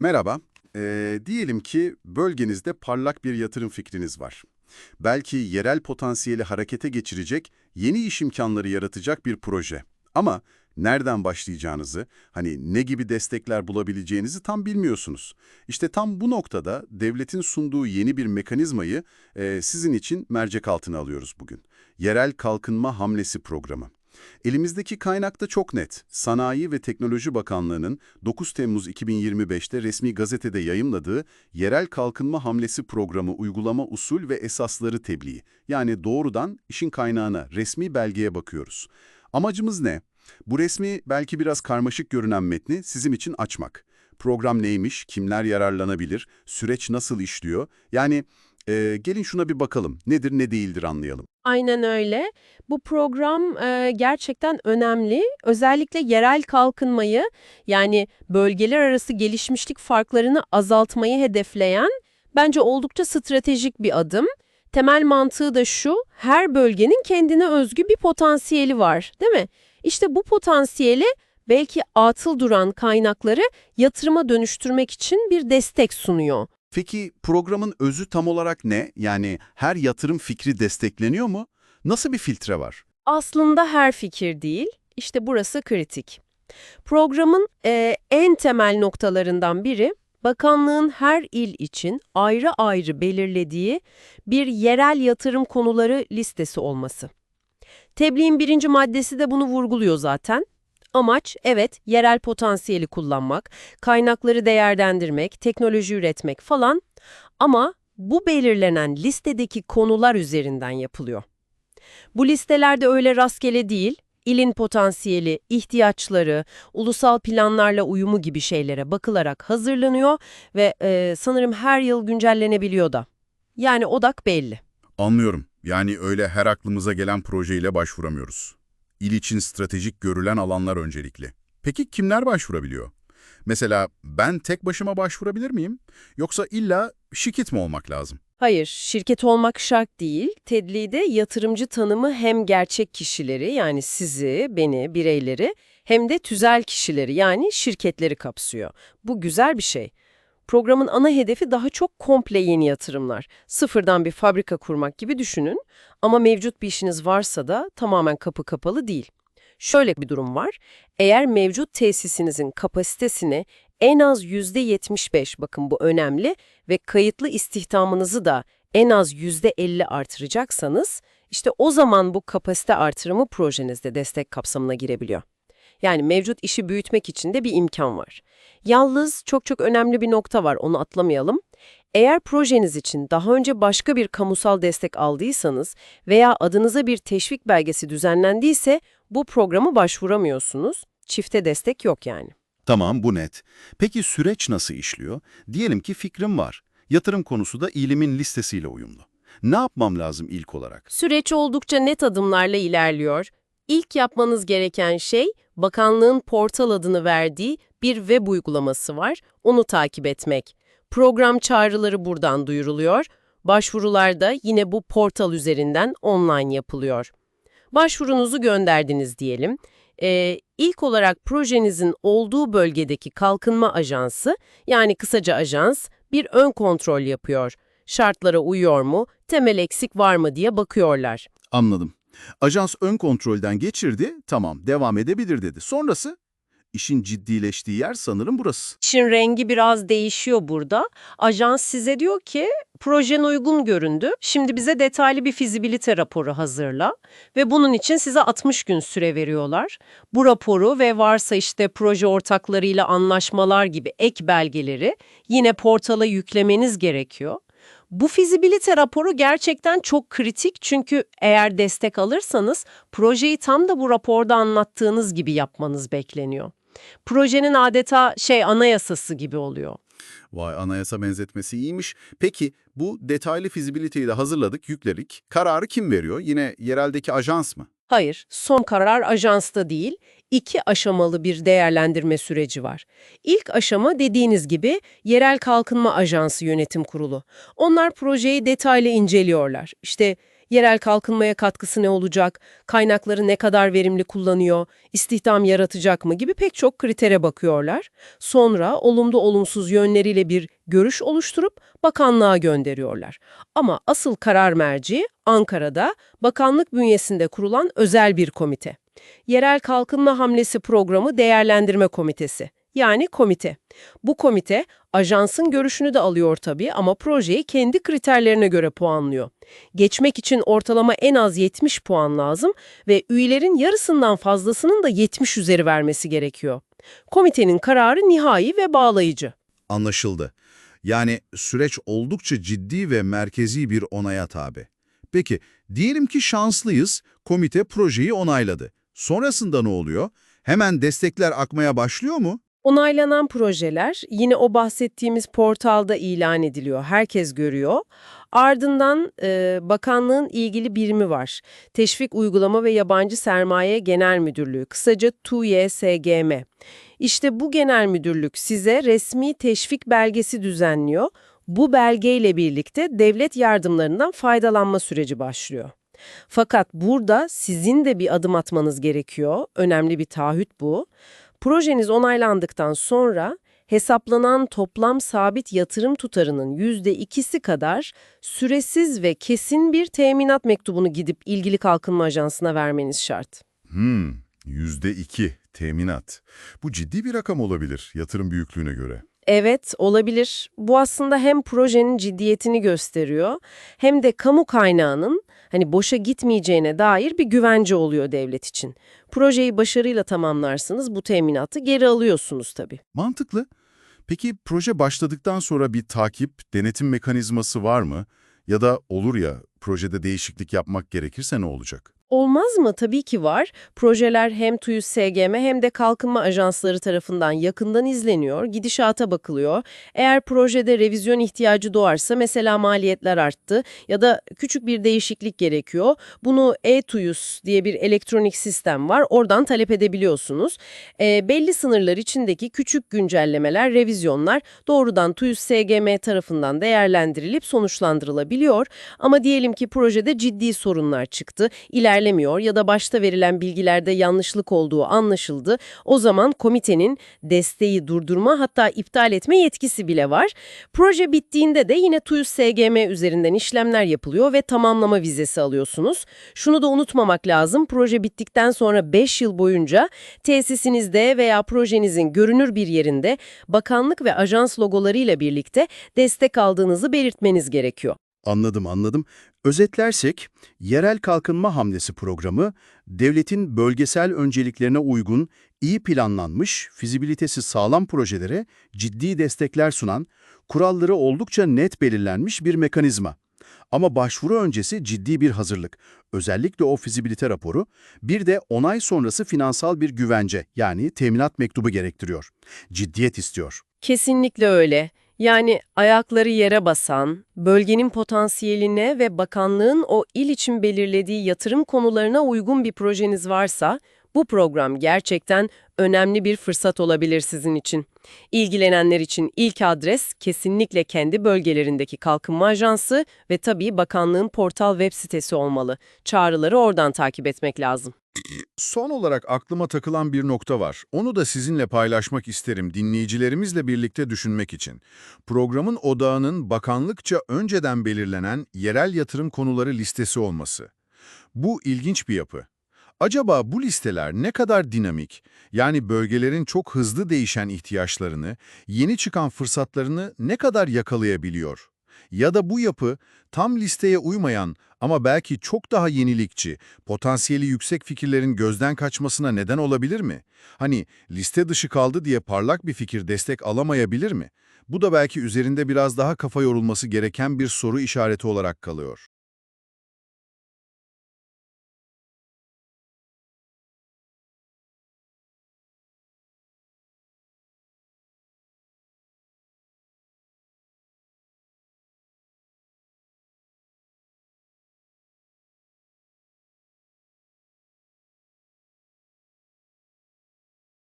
Merhaba. Ee, diyelim ki bölgenizde parlak bir yatırım fikriniz var. Belki yerel potansiyeli harekete geçirecek, yeni iş imkanları yaratacak bir proje. Ama nereden başlayacağınızı, hani ne gibi destekler bulabileceğinizi tam bilmiyorsunuz. İşte tam bu noktada devletin sunduğu yeni bir mekanizmayı e, sizin için mercek altına alıyoruz bugün. Yerel Kalkınma Hamlesi Programı. Elimizdeki kaynak da çok net. Sanayi ve Teknoloji Bakanlığı'nın 9 Temmuz 2025'te resmi gazetede yayımladığı Yerel Kalkınma Hamlesi Programı uygulama usul ve esasları tebliği. Yani doğrudan işin kaynağına, resmi belgeye bakıyoruz. Amacımız ne? Bu resmi belki biraz karmaşık görünen metni sizin için açmak. Program neymiş, kimler yararlanabilir, süreç nasıl işliyor? Yani e, gelin şuna bir bakalım. Nedir ne değildir anlayalım. Aynen öyle. Bu program e, gerçekten önemli. Özellikle yerel kalkınmayı yani bölgeler arası gelişmişlik farklarını azaltmayı hedefleyen bence oldukça stratejik bir adım. Temel mantığı da şu, her bölgenin kendine özgü bir potansiyeli var, değil mi? İşte bu potansiyeli belki atıl duran kaynakları yatırıma dönüştürmek için bir destek sunuyor. Peki programın özü tam olarak ne? Yani her yatırım fikri destekleniyor mu? Nasıl bir filtre var? Aslında her fikir değil, işte burası kritik. Programın e, en temel noktalarından biri, bakanlığın her il için ayrı ayrı belirlediği bir yerel yatırım konuları listesi olması. Tebliğin birinci maddesi de bunu vurguluyor zaten. Amaç, evet, yerel potansiyeli kullanmak, kaynakları değerlendirmek, teknoloji üretmek falan ama bu belirlenen listedeki konular üzerinden yapılıyor. Bu listelerde öyle rastgele değil, ilin potansiyeli, ihtiyaçları, ulusal planlarla uyumu gibi şeylere bakılarak hazırlanıyor ve e, sanırım her yıl güncellenebiliyor da. Yani odak belli. Anlıyorum. Yani öyle her aklımıza gelen projeyle başvuramıyoruz. İl için stratejik görülen alanlar öncelikli. Peki kimler başvurabiliyor? Mesela ben tek başıma başvurabilir miyim? Yoksa illa şirket mi olmak lazım? Hayır, şirket olmak şart değil. Tedli'de yatırımcı tanımı hem gerçek kişileri yani sizi, beni, bireyleri hem de tüzel kişileri yani şirketleri kapsıyor. Bu güzel bir şey. Programın ana hedefi daha çok komple yeni yatırımlar. Sıfırdan bir fabrika kurmak gibi düşünün ama mevcut bir işiniz varsa da tamamen kapı kapalı değil. Şöyle bir durum var. Eğer mevcut tesisinizin kapasitesini en az %75 bakın bu önemli ve kayıtlı istihdamınızı da en az %50 artıracaksanız işte o zaman bu kapasite artırımı projenizde destek kapsamına girebiliyor. Yani mevcut işi büyütmek için de bir imkan var. Yalnız çok çok önemli bir nokta var onu atlamayalım. Eğer projeniz için daha önce başka bir kamusal destek aldıysanız veya adınıza bir teşvik belgesi düzenlendiyse bu programı başvuramıyorsunuz. Çifte destek yok yani. Tamam bu net. Peki süreç nasıl işliyor? Diyelim ki fikrim var. Yatırım konusu da ilimin listesiyle uyumlu. Ne yapmam lazım ilk olarak? Süreç oldukça net adımlarla ilerliyor. İlk yapmanız gereken şey bakanlığın portal adını verdiği bir web uygulaması var. Onu takip etmek. Program çağrıları buradan duyuruluyor. Başvurular da yine bu portal üzerinden online yapılıyor. Başvurunuzu gönderdiniz diyelim. Ee, ilk olarak projenizin olduğu bölgedeki kalkınma ajansı yani kısaca ajans bir ön kontrol yapıyor. Şartlara uyuyor mu, temel eksik var mı diye bakıyorlar. Anladım. Ajans ön kontrolden geçirdi, tamam devam edebilir dedi. Sonrası? İşin ciddileştiği yer sanırım burası. İşin rengi biraz değişiyor burada. Ajans size diyor ki projen uygun göründü. Şimdi bize detaylı bir fizibilite raporu hazırla ve bunun için size 60 gün süre veriyorlar. Bu raporu ve varsa işte proje ortaklarıyla anlaşmalar gibi ek belgeleri yine portala yüklemeniz gerekiyor. Bu fizibilite raporu gerçekten çok kritik çünkü eğer destek alırsanız projeyi tam da bu raporda anlattığınız gibi yapmanız bekleniyor. Projenin adeta şey anayasası gibi oluyor. Vay anayasa benzetmesi iyiymiş. Peki bu detaylı fizibiliteyi de hazırladık, yükledik. Kararı kim veriyor? Yine yereldeki ajans mı? Hayır, son karar ajansta değil, iki aşamalı bir değerlendirme süreci var. İlk aşama dediğiniz gibi Yerel Kalkınma Ajansı Yönetim Kurulu. Onlar projeyi detaylı inceliyorlar. İşte Yerel kalkınmaya katkısı ne olacak? Kaynakları ne kadar verimli kullanıyor? İstihdam yaratacak mı? gibi pek çok kritere bakıyorlar. Sonra olumlu olumsuz yönleriyle bir görüş oluşturup bakanlığa gönderiyorlar. Ama asıl karar merci Ankara'da bakanlık bünyesinde kurulan özel bir komite. Yerel Kalkınma Hamlesi Programı Değerlendirme Komitesi. Yani komite. Bu komite ajansın görüşünü de alıyor tabii ama projeyi kendi kriterlerine göre puanlıyor. Geçmek için ortalama en az 70 puan lazım ve üyelerin yarısından fazlasının da 70 üzeri vermesi gerekiyor. Komitenin kararı nihai ve bağlayıcı. Anlaşıldı. Yani süreç oldukça ciddi ve merkezi bir onaya tabi. Peki, diyelim ki şanslıyız, komite projeyi onayladı. Sonrasında ne oluyor? Hemen destekler akmaya başlıyor mu? Onaylanan projeler yine o bahsettiğimiz portalda ilan ediliyor. Herkes görüyor. Ardından e, bakanlığın ilgili birimi var. Teşvik Uygulama ve Yabancı Sermaye Genel Müdürlüğü, kısaca TUYSGM. İşte bu genel müdürlük size resmi teşvik belgesi düzenliyor. Bu belgeyle birlikte devlet yardımlarından faydalanma süreci başlıyor. Fakat burada sizin de bir adım atmanız gerekiyor. Önemli bir taahhüt bu. Projeniz onaylandıktan sonra hesaplanan toplam sabit yatırım tutarının %2'si kadar süresiz ve kesin bir teminat mektubunu gidip ilgili kalkınma ajansına vermeniz şart. Hmm, yüzde iki teminat. Bu ciddi bir rakam olabilir yatırım büyüklüğüne göre. Evet, olabilir. Bu aslında hem projenin ciddiyetini gösteriyor hem de kamu kaynağının hani boşa gitmeyeceğine dair bir güvence oluyor devlet için. Projeyi başarıyla tamamlarsınız, bu teminatı geri alıyorsunuz tabii. Mantıklı. Peki proje başladıktan sonra bir takip, denetim mekanizması var mı? Ya da olur ya projede değişiklik yapmak gerekirse ne olacak? Olmaz mı? Tabii ki var. Projeler hem TÜİS SGM hem de kalkınma ajansları tarafından yakından izleniyor, gidişata bakılıyor. Eğer projede revizyon ihtiyacı doğarsa mesela maliyetler arttı ya da küçük bir değişiklik gerekiyor. Bunu e-TÜİS diye bir elektronik sistem var. Oradan talep edebiliyorsunuz. E, belli sınırlar içindeki küçük güncellemeler, revizyonlar doğrudan TÜİS SGM tarafından değerlendirilip sonuçlandırılabiliyor. Ama diyelim ki projede ciddi sorunlar çıktı, ilerlemiyor ya da başta verilen bilgilerde yanlışlık olduğu anlaşıldı. O zaman komitenin desteği durdurma hatta iptal etme yetkisi bile var. Proje bittiğinde de yine TÜİS SGM üzerinden işlemler yapılıyor ve tamamlama vizesi alıyorsunuz. Şunu da unutmamak lazım, proje bittikten sonra 5 yıl boyunca tesisinizde veya projenizin görünür bir yerinde bakanlık ve ajans logolarıyla birlikte destek aldığınızı belirtmeniz gerekiyor. Anladım, anladım. Özetlersek, Yerel Kalkınma Hamlesi programı, devletin bölgesel önceliklerine uygun, iyi planlanmış, fizibilitesi sağlam projelere ciddi destekler sunan, kuralları oldukça net belirlenmiş bir mekanizma. Ama başvuru öncesi ciddi bir hazırlık, özellikle o fizibilite raporu, bir de onay sonrası finansal bir güvence yani teminat mektubu gerektiriyor. Ciddiyet istiyor. Kesinlikle öyle. Yani ayakları yere basan, bölgenin potansiyeline ve bakanlığın o il için belirlediği yatırım konularına uygun bir projeniz varsa, bu program gerçekten önemli bir fırsat olabilir sizin için. İlgilenenler için ilk adres kesinlikle kendi bölgelerindeki kalkınma ajansı ve tabii bakanlığın portal web sitesi olmalı. Çağrıları oradan takip etmek lazım. Son olarak aklıma takılan bir nokta var. Onu da sizinle paylaşmak isterim dinleyicilerimizle birlikte düşünmek için. Programın odağının bakanlıkça önceden belirlenen yerel yatırım konuları listesi olması. Bu ilginç bir yapı. Acaba bu listeler ne kadar dinamik, yani bölgelerin çok hızlı değişen ihtiyaçlarını, yeni çıkan fırsatlarını ne kadar yakalayabiliyor? Ya da bu yapı tam listeye uymayan ama belki çok daha yenilikçi, potansiyeli yüksek fikirlerin gözden kaçmasına neden olabilir mi? Hani liste dışı kaldı diye parlak bir fikir destek alamayabilir mi? Bu da belki üzerinde biraz daha kafa yorulması gereken bir soru işareti olarak kalıyor.